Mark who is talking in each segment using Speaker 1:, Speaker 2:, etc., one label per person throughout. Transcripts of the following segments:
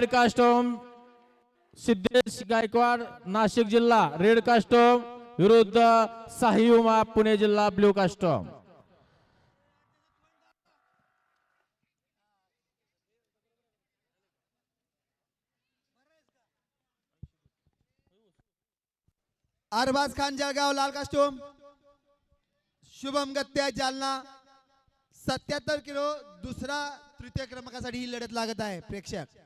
Speaker 1: Red costume Siddhesh Gaikwad Nashik जिल्हा red costume विरुद्ध साही उमा पुणे जिल्हा ब्ल्यू कास्टोम
Speaker 2: अरबाज खान जळगाव लाल कास्टूम शुभम गत्या जालना. सत्याहत्तर किलो दुसरा तृतीय क्रमांकासाठी ही लढत लागत आहे प्रेक्षक.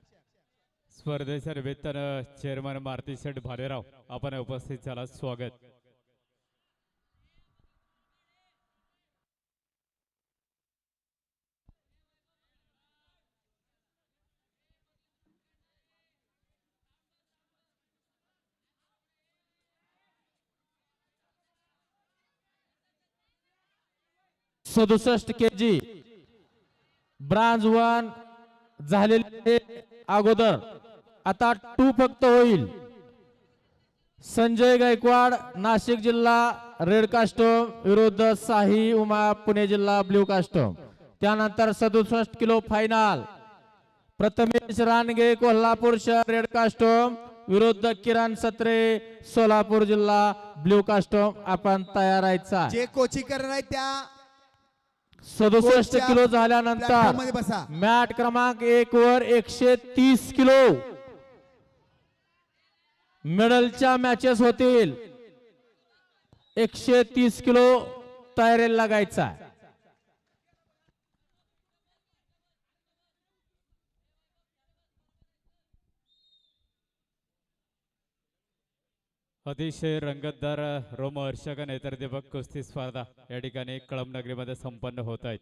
Speaker 3: स्पर्धेच्या निमित्तानं चेअरमन मारुती शेठ भालेराव आपण उपस्थित झाला. स्वागत.
Speaker 1: सदुसष्ट के जी ब्रांज वन झालेले अगोदर. आता टू फक्त होईल. संजय गायकवाड नाशिक जिल्हा रेड कास्टोम विरुद्ध साही उमा पुणे जिल्हा ब्ल्यू कास्टोम त्यानंतर सदुसष्ट किलो फायनल प्रथमेश रानगे कोल्हापूर शहर रेड कास्टोम विरुद्ध किरण सत्रे सोलापूर जिल्हा ब्ल्यू कास्टोम आपण तयार राहायचा
Speaker 2: जे कोची करणार आहे त्या
Speaker 1: सदुसष्ट किलो झाल्यानंतर मॅट क्रमांक एक वर एकशे तीस किलो. मेडलच्या मॅचेस होतील. एकशे तीस किलो तयारीला लागायचा
Speaker 3: अतिशय रंगतदार रोमहर्षक नेत्रदीपक कुस्ती स्पर्धा या ठिकाणी कळमनगरीमध्ये संपन्न होत आहेत.